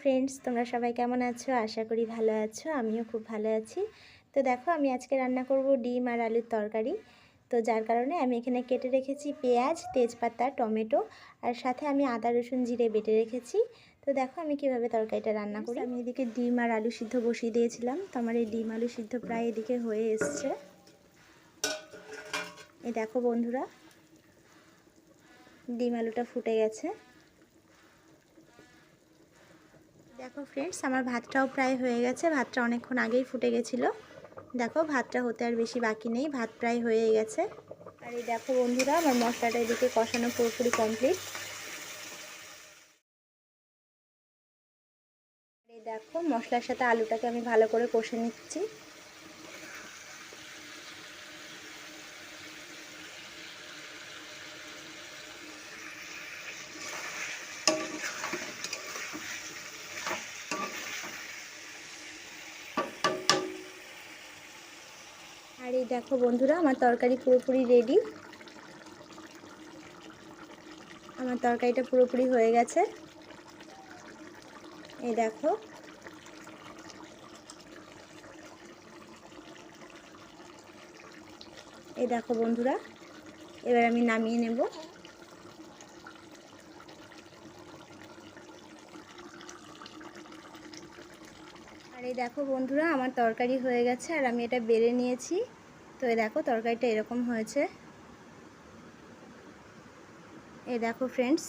Friends তোমরা সবাই কেমন আছো? আশা করি ভালো আছো, আমিও খুব ভালো আছি। তো দেখো, আমি আজকে রান্না করব ডিম আর আলুর তরকারি। তো যার কারণে আমি এখানে কেটে রেখেছি পেঁয়াজ, তেজপাতা, টমেটো আর সাথে আমি আদা, রসুন, জিরে বেটে রেখেছি। তো দেখো, আমি কীভাবে তরকারিটা রান্না করি। আমি এদিকে ডিম আর আলু সিদ্ধ বসিয়ে দিয়েছিলাম। তো আমার এই ডিম আলু সিদ্ধ প্রায় এদিকে হয়ে এসছে। এই দেখো বন্ধুরা, ডিম আলুটা ফুটে গেছে। দেখো ফ্রেন্ডস আমার ভাতটাও প্রায় হয়ে গেছে। ভাতটা অনেকক্ষণ আগেই ফুটে গেছিল। দেখো, ভাতটা হতে আর বেশি বাকি নেই। ভাত প্রায় হয়ে গেছে। আর এই দেখো বন্ধুরা, আমার মশলাটা এদিকে কষানো পুরোপুরি কমপ্লিট এই দেখো, মশলার সাথে আলুটাকে আমি ভালো করে কষে নিচ্ছি। আর এই দেখো বন্ধুরা, আমার তরকারি পুরোপুরি রেডি আমার তরকারিটা পুরোপুরি হয়ে গেছে। এই দেখো। এই দেখো বন্ধুরা, এবার আমি নামিয়ে নেব। আর এই দেখো বন্ধুরা, আমার তরকারি হয়ে গেছে আর আমি এটা বেড়ে নিয়েছি। তো এই দেখো, তরকারিটা এরকম হয়েছে। এ দেখো ফ্রেন্ডস